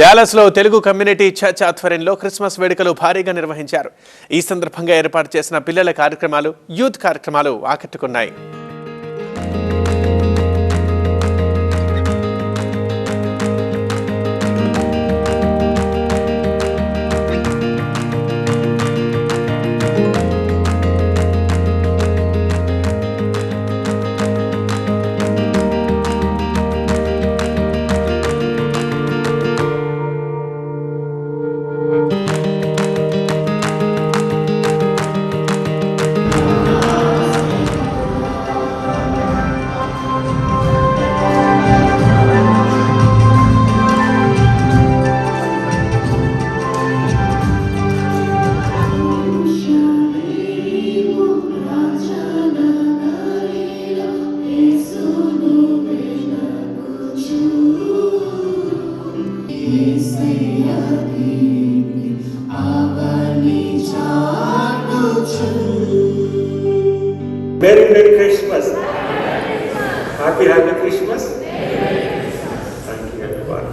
డాలస్లో Telugu community church ఆధ్వర్యంలో Christmas వేడుకలు భారీగా నిర్వహించారు. ఈ సందర్భంగా ఏర్పాటు చేసిన పిల్లల కార్యక్రమాలు యూత్ కార్యక్రమాలు ఆకట్టుకున్నాయి. Merry Merry Christmas. Happy Happy Christmas. Thank you everyone.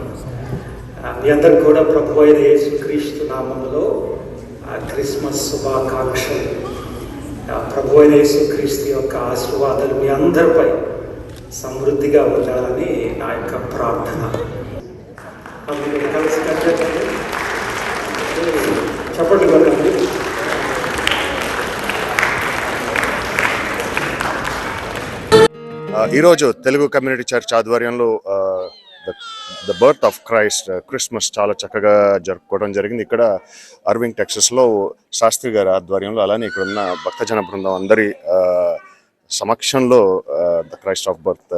Uh, మీ అందరికి కూడా ప్రభు అయిన యేసు క్రీస్తు ఆ క్రిస్మస్ శుభాకాంక్షలు ఆ ప్రభు అయిన యేసుక్రీస్తు యొక్క ఆశీర్వాదాలు మీ అందరిపై సమృద్ధిగా ఉండాలని నా యొక్క ప్రార్థన కలిసి కట్టండి. చప్పట్లు కొట్టండి ఈరోజు తెలుగు కమ్యూనిటీ చర్చ్ ఆధ్వర్యంలో the birth of Christ Christmas చాలా చక్కగా జరుపుకోవడం జరిగింది ఇక్కడ అర్వింగ్ టెక్సస్లో శాస్త్రి గారి ఆధ్వర్యంలో అలానే ఇక్కడ ఉన్న భక్తజన బృందం అందరి సమక్షంలో ద క్రైస్ట్ ఆఫ్ బర్త్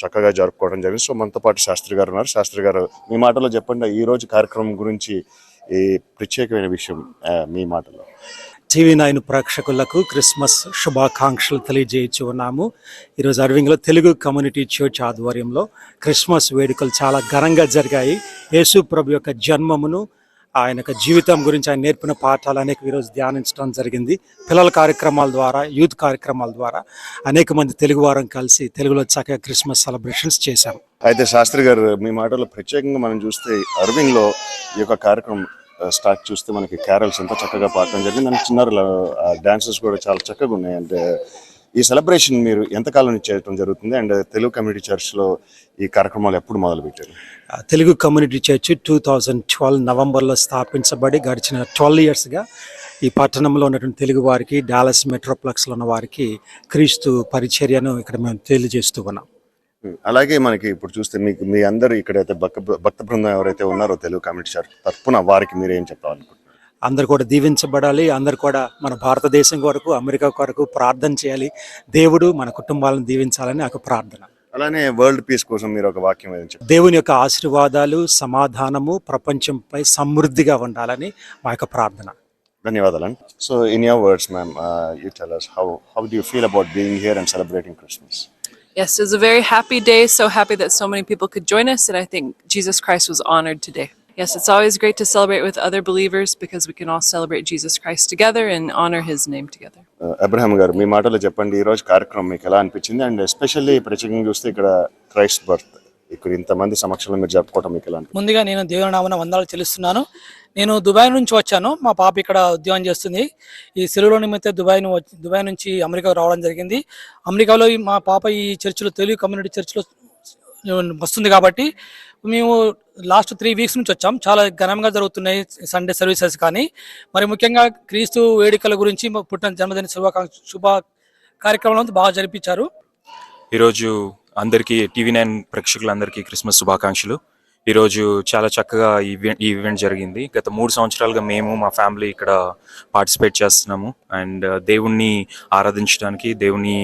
చక్కగా జరుపుకోవడం జరిగింది. సో మనతో పాటు శాస్త్రి గారు ఉన్నారు. శాస్త్రి గారు మీ మాటలో చెప్పండి ఈ రోజు కార్యక్రమం గురించి ఈ ప్రత్యేకమైన విషయం మీ మాటలో. టీవీ నైన్ ప్రేక్షకులకు క్రిస్మస్ శుభాకాంక్షలు తెలియజేయచ్చు ఉన్నాము. ఈరోజు అరవింగ్లో తెలుగు కమ్యూనిటీ చర్చ్ ఆధ్వర్యంలో క్రిస్మస్ వేడుకలు చాలా ఘనంగా జరిగాయి. యేసు ప్రభు యొక్క జన్మమును ఆయన జీవితం గురించి ఆయన నేర్పిన పాఠాలు అనేక ఈరోజు ధ్యానించడం జరిగింది. పిల్లల కార్యక్రమాల ద్వారా యూత్ కార్యక్రమాల ద్వారా అనేక మంది తెలుగు వారం కలిసి తెలుగులో చక్కగా క్రిస్మస్ సెలబ్రేషన్స్ చేశాం. అయితే శాస్త్రి గారు మీ మాటలో ప్రత్యేకంగా మనం చూస్తే అరవింగ్లో ఈ యొక్క కార్యక్రమం స్టార్ట్ చూస్తే మనకి క్యారల్స్ ఎంతో చక్కగా పాడటం జరిగింది. అండ్ చిన్నారు డాన్సెస్ కూడా చాలా చక్కగా ఉన్నాయి. అంటే ఈ సెలబ్రేషన్ మీరు ఎంతకాలం నుంచి చేయడం జరుగుతుంది? అండ్ తెలుగు కమ్యూనిటీ చర్చ్లో ఈ కార్యక్రమాలు ఎప్పుడు మొదలు పెట్టారు ఆ, Telugu community church two thousand twelve నవంబర్లో స్థాపించబడి గడిచిన ట్వెల్వ్ ఇయర్స్గా ఈ పట్టణంలో ఉన్నటువంటి తెలుగు వారికి డాలస్ మెట్రోప్లెక్స్లో ఉన్న వారికి క్రీస్తు పరిచర్యను ఇక్కడ మేము తెలియజేస్తూ ఉన్నాం. అలాగే మనకి ఇప్పుడు చూస్తే మీకు మీ అందరు ఇక్కడైతే భక్త భక్త బృందం ఎవరైతే ఉన్నారో తెలుగు కమ్యూనిటీ చర్చ్ తరఫున వారికి మీరు ఏం చెప్పాలనుకుంటున్నారు? అందరు కూడా దీవించబడాలి అందరు కూడా మన భారతదేశం కొరకు అమెరికా కొరకు ప్రార్థన చేయాలి దేవుడు మన కుటుంబాలను దీవించాలని నాకు ప్రార్థన అలానే వరల్డ్ పీస్ కోసం మీరు ఒక వాక్యం దేవుని యొక్క ఆశీర్వాదాలు సమాధానము ప్రపంచంపై సమృద్ధిగా ఉండాలని మా యొక్క ప్రార్థన ధన్యవాదాలు so in your words ma'am you tell us how how do you feel about being here and celebrating Christmas? Yes, it was a very happy day. So happy that so many people could join us, and I think Jesus Christ was honored today. Yes, it's always great to celebrate with other believers because we can all celebrate Jesus Christ together and honor his name together. Abraham garu మీ మాటలో చెప్పండి. ఈ రోజు కార్యక్రమం మీకు ఎలా అనిపించింది? And especially ప్రత్యేకంగా చూస్తే ఇక్కడ క్రైస్ట్ బర్త్ ఇక్కడ ఇంతమంది సమక్షంలో మీరు జరుపుకోవడం మీకు ఎలా అనిపించింది? ముందుగా నేను దేవుని నామన వందనాలు చెల్లిస్తున్నాను. నేను దుబాయ్ నుంచి వచ్చాను. మా పాప ఇక్కడ ఉద్యోగం చేస్తుంది. ఈ సెలవుల నిమిత్తం దుబాయ్ను వచ్చి- దుబాయ్ నుంచి అమెరికా రావడం జరిగింది. అమెరికాలో ఈ మా పాప ఈ చర్చిలో తెలుగు కమ్యూనిటీ చర్చిలో వస్తుంది కాబట్టి మేము లాస్ట్ త్రీ వీక్స్ నుంచి వచ్చాం. చాలా ఘనంగా జరుగుతున్నాయి సండే సర్వీసెస్ కానీ. మరి ముఖ్యంగా క్రీస్తు వేడుకల గురించి మా పుట్టిన జన్మదిన శుభాకాంక్ష శుభ కార్యక్రమాలను బాగా జరిపించారు. ఈరోజు అందరికీ టీవీ నైన్ ప్రేక్షకులందరికీ క్రిస్మస్ శుభాకాంక్షలు. ఈరోజు చాలా చక్కగా ఈ ఈవెంట్ జరిగింది. గత మూడు సంవత్సరాలుగా మేము మా ఫ్యామిలీ ఇక్కడ పార్టిసిపేట్ చేస్తున్నాము. అండ్ uh, దేవుణ్ణి ఆరాధించడానికి దేవుణ్ణి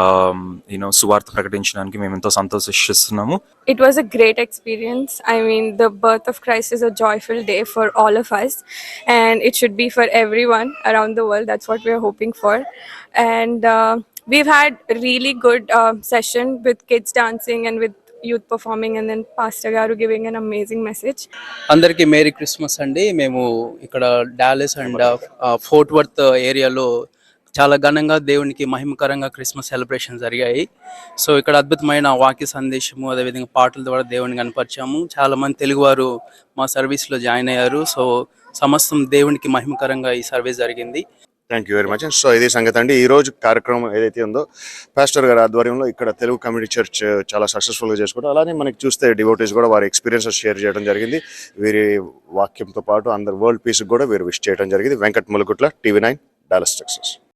um, యూనో సువార్త ప్రకటించడానికి మేము ఎంతో సంతోషిస్తున్నాము. It was a great experience I mean the birth of Christ is a joyful day for all of us and it should be for everyone around the world that's what we're hoping for and we had really good session with kids dancing and with youth performing and then pastor గారు giving an amazing message. అందరికీ merry Christmas అండి. మేము ఇక్కడ Dallas and fort worth ఏరియాలో చాలా ఘనంగా దేవునికి మహిమకరంగా క్రిస్మస్ సెలబ్రేషన్ జరిగాయి. సో ఇక్కడ అద్భుతమైన వాక్య సందేశము అదేవిధంగా పాటల ద్వారా దేవుని కనపరిచాము. చాలా మంది తెలుగువారు మా సర్వీస్లో జాయిన్ అయ్యారు. సో సమస్తం దేవునికి మహిమకరంగా ఈ సర్వీస్ జరిగింది. Thank you very much so ఇది సంగతి అండి ఈ రోజు కార్యక్రమం ఏదైతే ఉందో పాస్టర్ గారి ఆధ్వర్యంలో ఇక్కడ తెలుగు కమ్యూనిటీ చర్చ్ చాలా సక్సెస్ఫుల్గా చేసుకోవడం అలానే మనకి చూస్తే డివోటీస్ కూడా వారి ఎక్స్పీరియన్సెస్ షేర్ చేయడం జరిగింది. వీరి వాక్యంతో పాటు అందరు వరల్డ్ పీస్ కూడా వీరు విష్ చేయడం జరిగింది. Venkat Mulugutla TV nine Dallas Texas